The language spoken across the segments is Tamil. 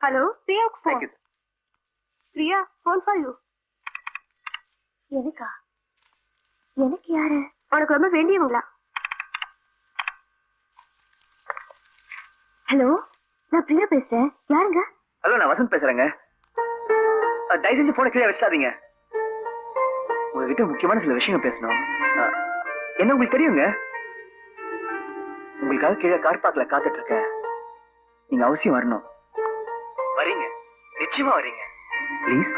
Hello பிரியாவுக்கு phone Priya phone for you எனக்கா? எனக்கு யாரு? உனக்கு ரொம்ப வேண்டியவங்களா? ஹலோ நான் பிரியா பேசுறேன். யாருங்க? ஹலோ நான் வசந்த் பேசுறேங்க. தயவு செஞ்சு போன கீழே வச்சிடாதீங்க. உங்ககிட்ட முக்கியமான சில விஷயங்கள் பேசணும். என்ன உங்களுக்கு தெரியுங்க? உங்களுக்காக கீழே கார் பார்க்ல காத்துட்டு இருக்கேன் நீங்க அவசியம் வரணும். வரீங்க நிச்சயமா வரீங்க ப்ளீஸ்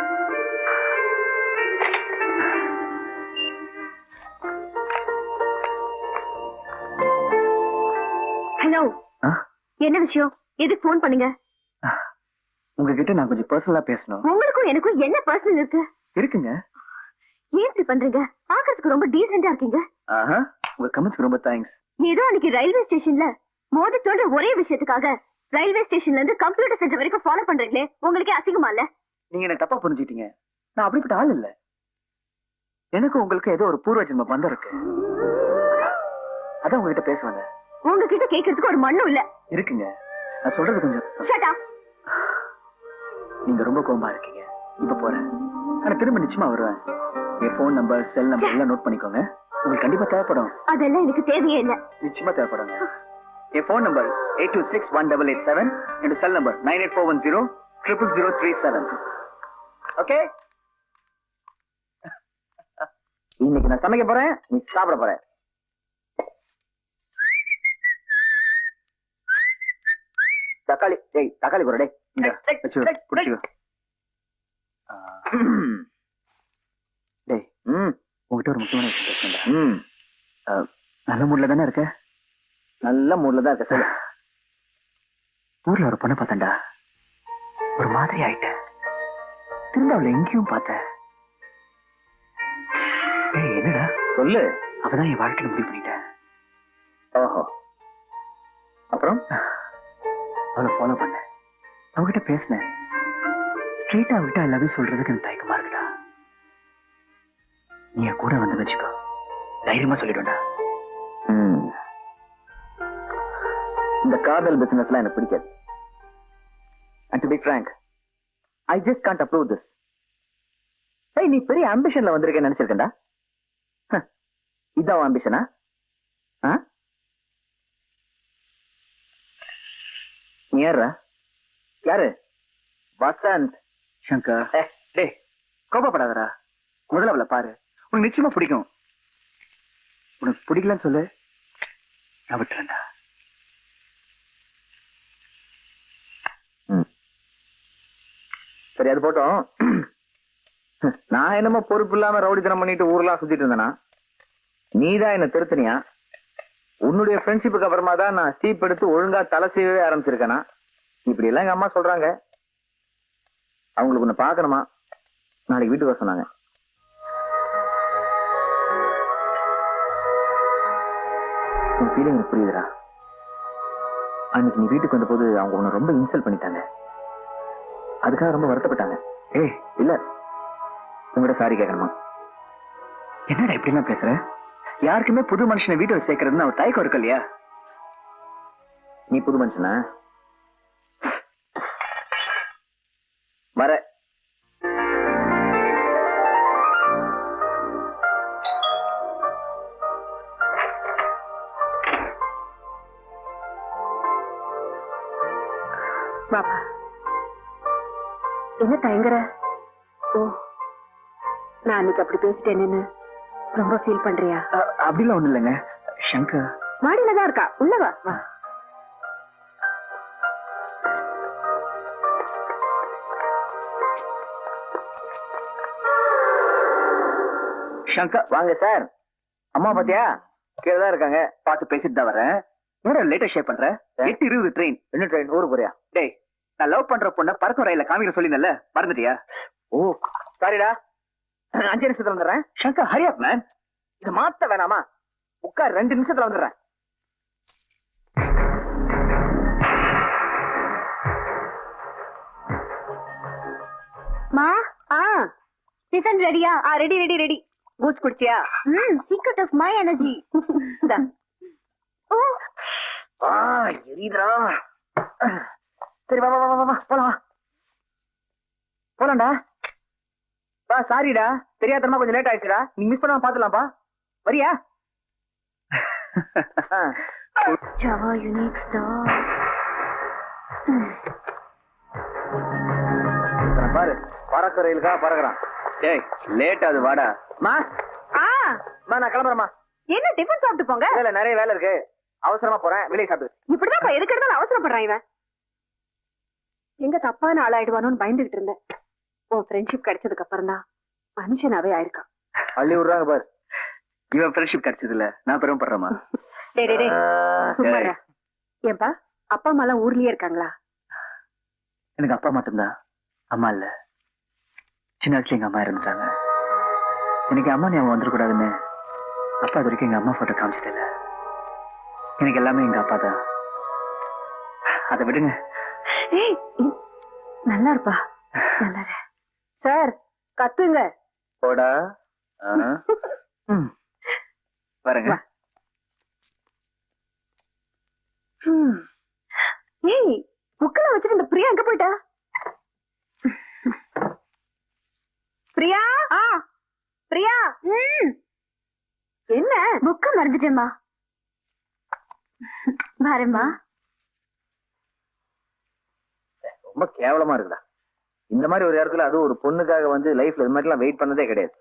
ஹலோ என்ன விஷயம்? எதுக்கு ஃபோன் பண்ணீங்க? உங்ககிட்ட நான் கொஞ்சம் பர்சனலா பேசணும். உங்களுக்கும் எனக்கும் என்ன பர்சனல் இருக்கு? இருக்குங்க. ஏன் இப்படி பண்றீங்க? பாக்குறதுக்கு ரொம்ப டீசெண்டா இருக்கீங்க. ஆஹா உங்க கமெண்ட்ஸ்க்கு ரொம்ப தேங்க்ஸ் ஏதோ அன்னைக்கு ரயில்வே ஸ்டேஷன்ல மோதத்தோட ஒரே விஷயத்துக்காக ரயில்வே ஸ்டேஷன்ல இருந்து கம்ப்யூட்டர் சென்டர் வரைக்கும் ஃபாலோ பண்றீங்களே உங்களுக்கே அசிங்கமா இல்ல நீங்க என்ன தப்பா புரிஞ்சுக்கிட்டீங்க. நான் அப்படிப்பட்ட ஆள் இல்ல. எனக்கு உங்களுக்கு ஏதோ ஒரு பூர்வ ஜென்ம பந்தம் இருக்கு. அதான் உங்ககிட்ட பேசுவாங்க உங்ககிட்ட கேக்குறதுக்கு ஒரு மண்ணும் இல்ல. இருக்குங்க. நான் சொல்றது கொஞ்சம் நீங்க ரொம்ப கோவமா இருக்கீங்க. இப்ப போறேன். ஆனா திரும்ப நிச்சயமா வருவேன். என் ஃபோன் நம்பர் செல் நம்பர் எல்லாம் நோட் பண்ணிக்கோங்க. உங்களுக்கு கண்டிப்பா தேவைப்படும். அதெல்லாம் எனக்கு தேவையே இல்ல. நிச்சயமா தேவைப்படுங்க. என் phone number eight two six one double eight seven என்னோட cell number nine eight four one zero triple zero three seven okay இன்னைக்கு நான் சமைக்க போறேன் நீ சாப்பிட போற. தக்காளி டேய் தக்காளி போற டேய். இந்த வச்சு புடிச்சுக்கோ ஆ. டேய் ம். உங்ககிட்ட ஒரு முக்கியமான விஷயம் ம். நல்ல மூட்ல தானே இருக்க? நல்ல மூட்ல தான் இருக்க சொல்லு. ஊர்ல ஒரு பொண்ணை பார்த்தேன்டா. ஒரு மாதிரி ஆயிட்டேன். திரும்ப அவளை எங்கேயும் பார்த்தேன். ஏய் என்னடா? சொல்லு. அவதான் என் வாழ்க்கையில முடிவு பண்ணிட்டேன். ஓஹோ. அப்புறம்? அவளை ஃபாலோ பண்ணேன். அவகிட்ட பேசினேன். ஸ்ட்ரெயிட்டா அவகிட்ட எல்லாத்தையும் சொல்றதுக்கு எனக்கு தயக்கமா இருக்குடா. நீ என் கூட வந்து வச்சுக்கோ. தைரியமா சொல்லிடும்டா இந்த காதல் பிசினஸ்லாம் எனக்கு பிடிக்காது. And to be frank I just can't approve this ஏய் நீ பெரிய ஆம்பிஷன்ல வந்திருக்கேன்னு நினைச்சிருக்கேன்டா. இதான் ஆம்பிஷனா ஆ? நீ யாரா யாரு? வசந்த். சங்கர். ஏ டேய் கோபப்படாதடா. முதல்ல அவளை பாரு. உனக்கு நிச்சயமா பிடிக்கும். உனக்கு பிடிக்கலன்னு சொல்லு. நான் விட்டுறேன்டா. சரி அது போட்டோம். நான் என்னமோ பொறுப்பு இல்லாம ரவுடித்தனம் பண்ணிட்டு ஊர்லாம் சுத்திட்டு இருந்தேனா? நீதான் என்ன திருத்தனியா? உன்னுடைய ஃப்ரெண்ட்ஷிப்புக்கு அப்புறமா தான் நான் சீப் எடுத்து ஒழுங்கா தலை செய்யவே ஆரம்பிச்சிருக்கேனா? இப்படி எல்லாம் எங்க அம்மா சொல்றாங்க. அவங்களுக்கு ஒண்ணு பார்க்கணுமா? நாளைக்கு வீட்டுக்கு வர சொன்னாங்க. உன் ஃபீலிங் எனக்கு புரியுதுடா. அன்னைக்கு நீ வீட்டுக்கு வந்தபோது அவங்க உன்னை ரொம்ப இன்சல்ட் பண்ணிட்டாங்க. அதுக்காக ரொம்ப வருத்தப்பட்டாங்க. ஏய் இல்ல. உங்கள்கிட்ட சாரி கேட்கணுமா என்னடா இப்படிலாம் பேசுற? யாருக்குமே புது மனுஷனை வீட்டுல சேர்க்கறதுன்னு அவர் தயக்கம் இருக்கு இல்லையா நீ புது மனுஷனா? என்ன தயங்குற? ஓ நான் அன்னைக்கு அப்படி பேசிட்டேன்னு ரொம்ப ஃபீல் பண்றியா? அப்படிலாம் ஒண்ணு இல்லைங்க. சங்கர். மாடியில தான் இருக்கா? உள்ள வா. சங்கர் வாங்க சார். அம்மா பாத்தியா? கீழே தான் இருக்காங்க. பார்த்து பேசிட்டு தான் வரேன் லேட்டா ஷேர் பண்ற? எட்டு இருபது ட்ரெயின் என்ன ட்ரெயின் ஊருக்கு போறியா? டேய் நான் லவ் பண்ற பொண்ண பறக்கும் ரயில்ல காமிக்க சொல்லியிருந்தேன்ல மறந்துட்டியா? ஓ சாரிடா அஞ்சு நிமிஷத்துல வந்துடுறேன். சங்கர் ஹரி அப் மேன் இது மாத்த வேணாமா? உட்கார் ரெண்டு நிமிஷத்துல வந்துடுறேன். மா? ஆ. டிஃபன் ரெடியா ஆ ரெடி ரெடி ரெடி பூஸ்ட் குடிச்சியா? ம் சீக்ரெட் ஆஃப் மை எனர்ஜி ஓ ஆ எரியுதுடா. சரி வா வா வா வா, போலாம் போலாம்டா. பா சாரிடா தெரியாதமா கொஞ்சம் லேட் ஆயிடுச்சுடா. நீ மிஸ் பண்ணாம பாத்துலாம்ப்பா வரியா? ஜவா யூனிக் ஸ்டார் பாரு. பறக்க ரயிலுக்கா பறக்குறான். டேய் லேட் அது வாடா. மா. ஆ. மா நான் கிளம்புறேம்மா என்ன டிஃபன் சாப்பிட்டு போங்க? இல்ல நிறைய வேலை இருக்கு. அவசரமா போறேன். வெளியே சாப்பிடு. இப்படிதான் எதுக்கு எடுத்தாலும் அவசரப்படுறான் இவன். எங்க தப்பான ஆளாயிடுவானோன்னு பயந்துகிட்டு இருந்தேன். உன் ஃப்ரெண்ட்ஷிப் கிடைச்சதுக்கு அப்புறம் தான் மனுஷனாவே ஆயிருக்கான். அள்ளி விடுறாங்க பாரு. இவன் ஃப்ரெண்ட்ஷிப் கிடைச்சது இல்ல நான் பெருமைப்படுறேமா சும்மா இரு. ஏன்பா அப்பா அம்மா எல்லாம் ஊர்லயே இருக்காங்களா? எனக்கு அப்பா மட்டும்தான். அம்மா இல்ல. சின்ன வயசுல எங்க அம்மா இருந்துட்டாங்க எனக்கு அம்மா ஞாபகம் வந்துடக்கூடாதுன்னு அப்பா இது வரைக்கும் எங்க அம்மா போட்டோ காமிச்சது இல்ல. எனக்கு எல்லாமே எங்க அப்பா தான் அதை விடுங்க. நல்லா இருப்பா நல்லா. சார் கத்துங்க. போடா. வரேங்க. ஏய் புக்கெல்லாம் வச்சுட்டு இந்த பிரியா எங்க போயிட்டா? பிரியா? ஆ. பிரியா? ம். என்ன? புக்க மறந்துட்டேம்மா. வரேம்மா. ரொம்ப கேவலமா இருக்குடா. இந்த மாதிரி ஒரு இடத்துல அதுவும் ஒரு பொண்ணுக்காக வந்து லைஃப்ல இது மாதிரிலாம் வெயிட் பண்ணதே கிடையாது.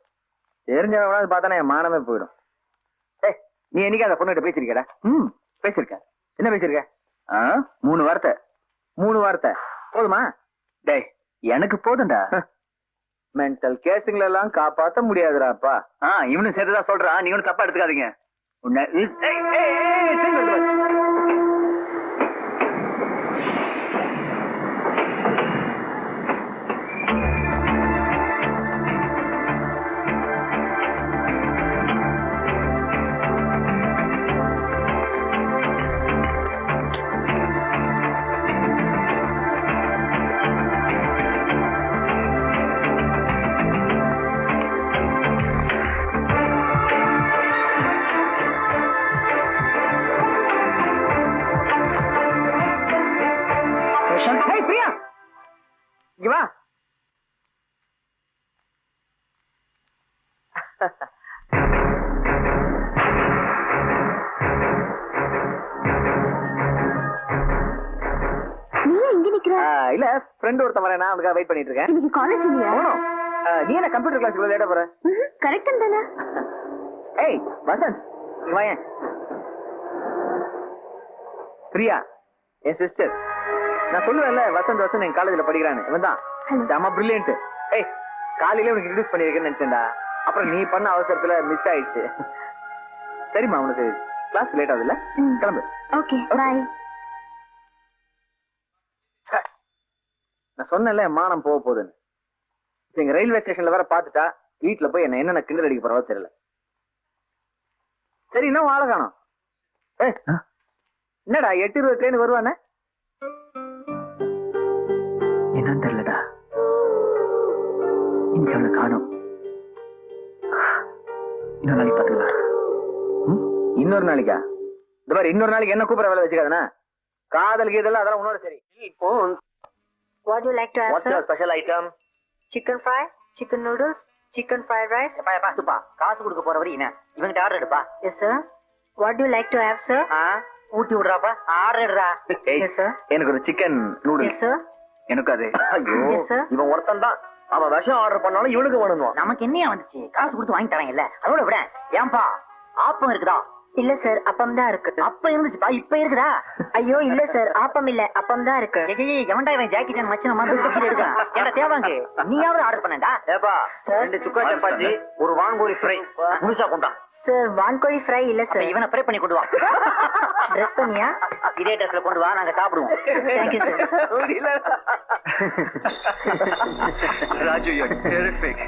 தெரிஞ்சவங்களாவது பார்த்தா என் மானமே போயிடும். ஏய் நீ என்னைக்கு அந்த பொண்ணுகிட்ட பேசியிருக்கடா? ம் பேசியிருக்க என்ன பேசியிருக்க? ஆ மூணு வார்த்தை. மூணு வார்த்தை. போதுமா? டேய் எனக்கு போதும்டா. மென்டல் கேஸுங்களை எல்லாம் காப்பாத்த முடியாதுடாப்பா. ஆ இவனும் சேர்த்துதான் சொல்றான். நீ ஒன்னும் தப்பா எடுத்துக்காதீங்க. உன்னை இல்ல ஃப்ரெண்ட் ஒருத்தன் வரேன். நான் அவனுக்காக வெயிட் பண்ணிட்டு இருக்கேன். இன்னைக்கு காலேஜ் இல்லையா? போகணும் நீ என்ன கம்ப்யூட்டர் கிளாஸ் லேட்டா போற? கரெக்ட் தானே. ஏய் வசந்த் இங்க வாயேன். பிரியா என் சிஸ்டர் நான் சொல்லுவேன்ல வசந்த் வசந்த் என் காலேஜ்ல படிக்கிறான்னு. இவன் தான். செம பிரில்லியன்ட் ஏய் காலையில உனக்கு இன்ட்ரடியூஸ் பண்ணிருக்கேன்னு நினைச்சேன்டா. அப்புறம் நீ பண்ண அவசரத்துல மிஸ் ஆயிடுச்சு. சரிம்மா உனக்கு கிளாஸ் லேட் ஆகுதுல்ல. கிளம்பு. ஓகே பாய் நான் சொன்னேன்ல மானம் போக போகுதுன்னு. இப்ப எங்க ரயில்வே ஸ்டேஷன்ல வேற பாத்துட்டா வீட்டுல போய் என்ன என்னென்ன கிண்டல் அடிக்க போறவோ தெரியல. சரி இன்னும் ஆளை காணோம். ஏய், என்னடா எட்டு இருபது ட்ரெயின் வருவானே? என்னன்னு தெரியலடா. இன்னைக்கு அவளை காணும். இன்னொரு நாளைக்கு பாத்துக்கலாம் இன்னொரு நாளைக்கா? இந்த மாதிரி இன்னொரு நாளைக்கு என்ன கூப்பிட வேலை வச்சுக்காதனா? காதல் கீதல் அதெல்லாம் உன்னோட சரி. இப்போ What do you like to have, what's sir? Your special item Chicken fry, chicken noodles, chicken fried rice. எப்பா எப்பா சுப்பா காசு கொடுக்க போற வரையும் என்ன இவங்கிட்ட ஆர்டர் எடுப்பா. Yes, sir. What do you like to have, sir? ஆ? ஊட்டி விடுறாப்பா. ஆர்டர் எடுறா. Yes, sir. எனக்கு ஒரு சிக்கன் Yes, நூடுல்ஸ் sir. எனக்கு அது. ஐயோ Yes, sir. இவன் ஒருத்தன் தான் அவன் விஷம் ஆர்டர் பண்ணாலும் இவனுக்கு வேணும் நமக்கு என்னையா வந்துச்சு? காசு கொடுத்து வாங்கி தராங்கல்ல அதோட விட. ஏன்பா? ஆப்பம் இருக்குதா? இல்ல சார் அப்பம் தான் இருக்கு. அப்ப இருந்துச்சுப்பா இப்ப இருக்குதா? ஐயோ இல்ல சார் ஆப்பம் இல்ல அப்பம் தான் இருக்கு. ஏய் எவன்டா இவன் ஜாக்கி சான் மச்சன மாதிரி தூக்கி எடுக்கிறான் என்ன தேவாங்க? நீயாவது ஆர்டர் பண்ணடா ஏப்பா. ரெண்டு சுக்கா சப்பாத்தி ஒரு வான்கோழி ஃப்ரை முழுசா கொண்டா. சார் வான்கோழி ஃப்ரை இல்ல சார். இவனை ப்ரே பண்ணி கொண்டு வா. ட்ரெஸ் பண்ணியா? இதே ட்ரெஸ்ல கொண்டு வா நாங்க சாப்பிடுவோம். Thank you sir Raju you terrific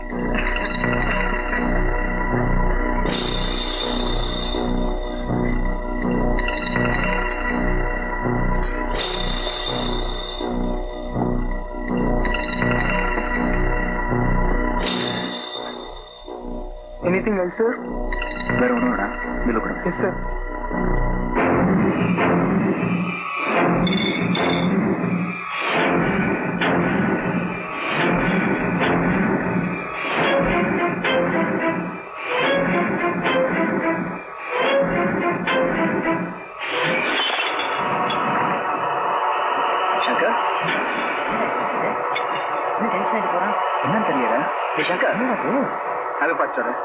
el sur. Pero no ¿eh? era de lo que es ser. என்ன தெரியல அது பார்த்து சொல்றேன்